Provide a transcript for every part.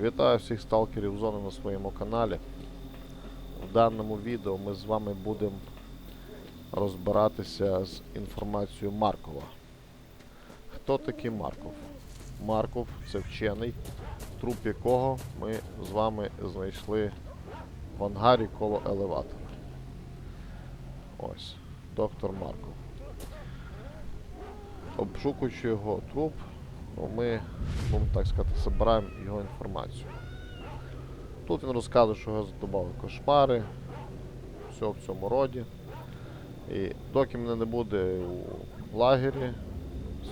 Вітаю всіх сталкерів зони на своєму каналі. В даному відео ми з вами будемо розбиратися з інформацією Маркова. Хто такий Марков? Марков це вчений, труп якого ми з вами знайшли в ангарі коло елеватора. Ось, доктор Марков. Обшукуючи його труп, ну, ми, будемо так сказати, збираємо його інформацію. Тут він розказує, що його задобали кошмари, все в цьому роді. І доки мене не буде у лагері,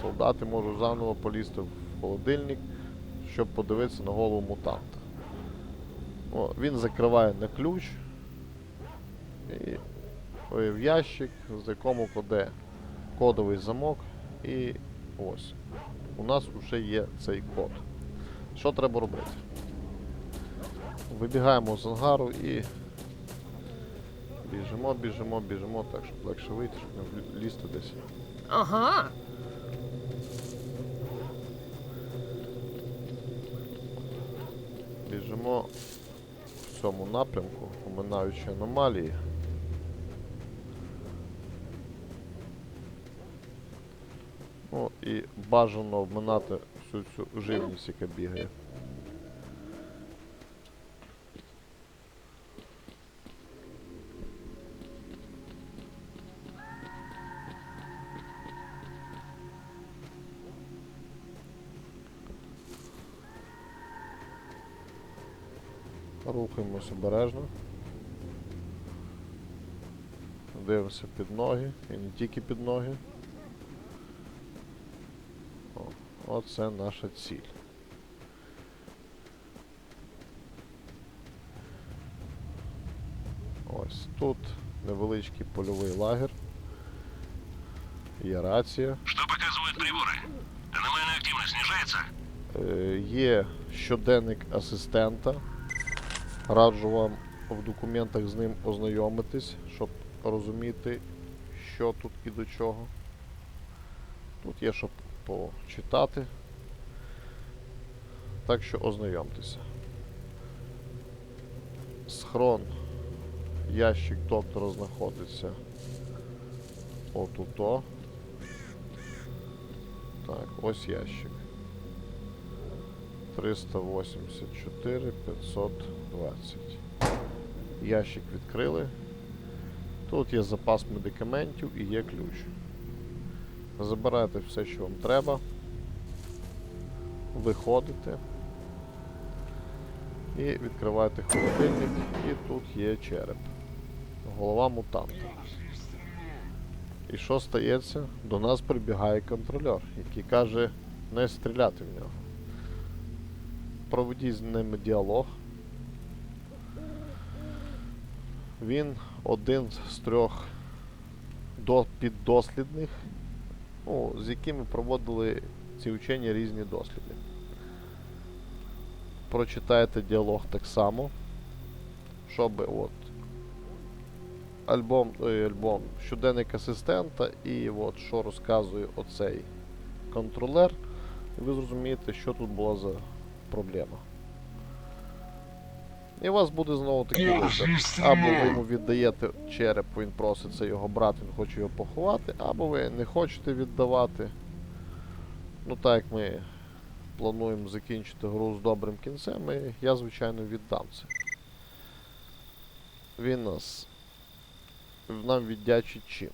солдати можуть заново полізти в холодильник, щоб подивитися на голову мутанта. О, він закриває на ключ і в ящик, з якому кладе кодовий замок, і ось. У нас вже є цей код. Що треба робити? Вибігаємо з ангару і біжимо, біжимо, біжимо, так, щоб легше вийти, щоб не лізти десь. Ага. Біжимо в цьому напрямку, оминаючи аномалії. Ну і бажано обминати всю цю живність, яка бігає. Рухаємось обережно. Дивимося під ноги і не тільки під ноги. О, оце наша ціль. Ось тут невеличкий польовий лагер. Є рація. Что показывают приборы? Аномальная активность снижается? Е, Є щоденник асистента. Раджу вам в документах з ним ознайомитись, щоб розуміти, що тут і до чого. Тут є, щоб почитати. Так що ознайомтеся. Схрон, ящик доктора знаходиться отуто. Так, ось ящик. 384 520. Ящик відкрили. Тут є запас медикаментів і є ключ. Забирайте все, що вам треба. Виходите. І відкриваєте холодильник, і тут є череп. Голова мутанта. І що стається? До нас прибігає контрольор, який каже не стріляти в нього проведіть з ними діалог. Він один з трьох до, піддослідних, ну, з якими проводили ці вчені різні досліди. Прочитайте діалог так само, щоб от альбом, ой, альбом щоденник асистента і от що розказує оцей контролер, і ви зрозумієте, що тут була за проблема. І у вас буде знову такий вибір. Або ви йому віддаєте череп, він просить це його брат, він хоче його поховати, або ви не хочете віддавати. Ну так як ми плануємо закінчити гру з добрим кінцем, і я, звичайно, віддам це. Він нас нам віддячить чим.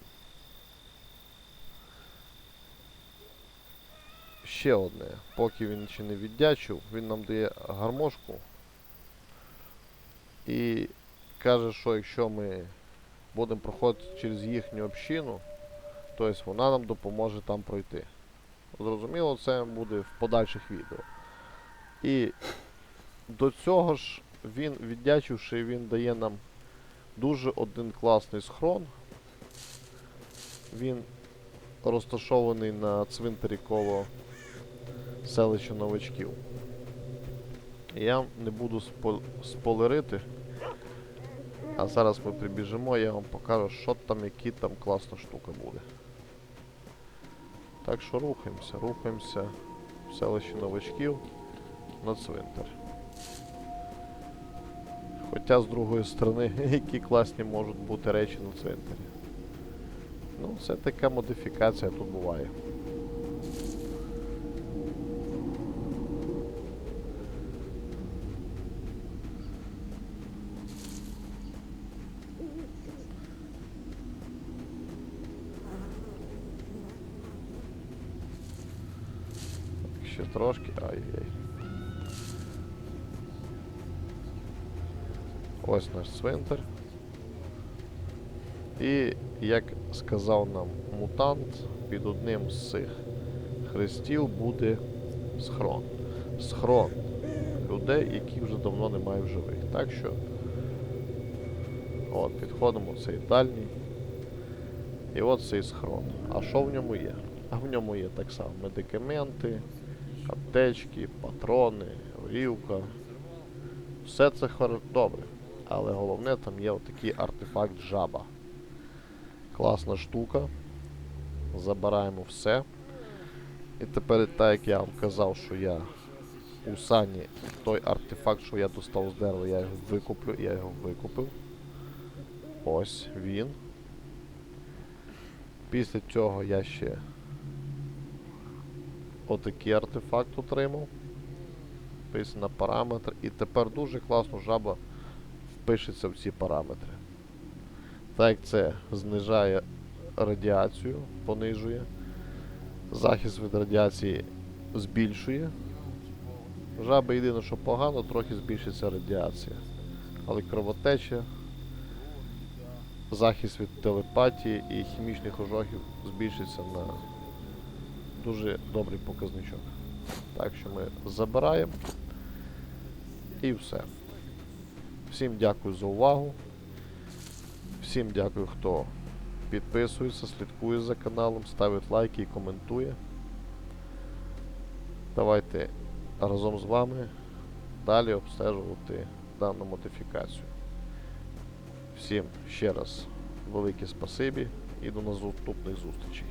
ще одне. Поки він ще не віддячив, він нам дає гармошку і каже, що якщо ми будемо проходити через їхню общину, то вона нам допоможе там пройти. Зрозуміло, це буде в подальших відео. І до цього ж він, віддячивши, він дає нам дуже один класний схрон. Він розташований на цвинтарі коло селища новачків. Я не буду спо- спойлерити. А зараз ми прибіжимо, я вам покажу, що там, які там класна штука буде. Так що рухаємося, рухаємося в селище новачків на цвинтар. Хоча з другої сторони, які класні можуть бути речі на цвинтарі. Ну, це така модифікація тут буває. Ще трошки. Ай-яй. Ось наш цвинтар. І як сказав нам мутант, під одним з цих хрестів буде схрон. Схрон людей, які вже давно немає в живих. Так що от, підходимо в цей дальній. І от цей схрон. А що в ньому є? А в ньому є так само медикаменти, аптечки, патрони, горілка. Все це добре. Але головне там є отакий артефакт жаба. Класна штука. Забираємо все. І тепер, так як я вам казав, що я у сані той артефакт, що я достав з дерева, я його викуплю, я його викупив. Ось він. Після цього я ще отакий артефакт отримав. Писано на параметр. І тепер дуже класно жаба впишеться в ці параметри. Так як це знижає радіацію, понижує. Захист від радіації збільшує. Жаби єдине, що погано, трохи збільшиться радіація. Але кровотеча, захист від телепатії і хімічних ожогів збільшиться на дуже добрий показничок. Так що ми забираємо і все. Всім дякую за увагу. Всім дякую, хто підписується, слідкує за каналом, ставить лайки і коментує. Давайте разом з вами далі обстежувати дану модифікацію. Всім ще раз велике спасибі і до наступних зустрічей.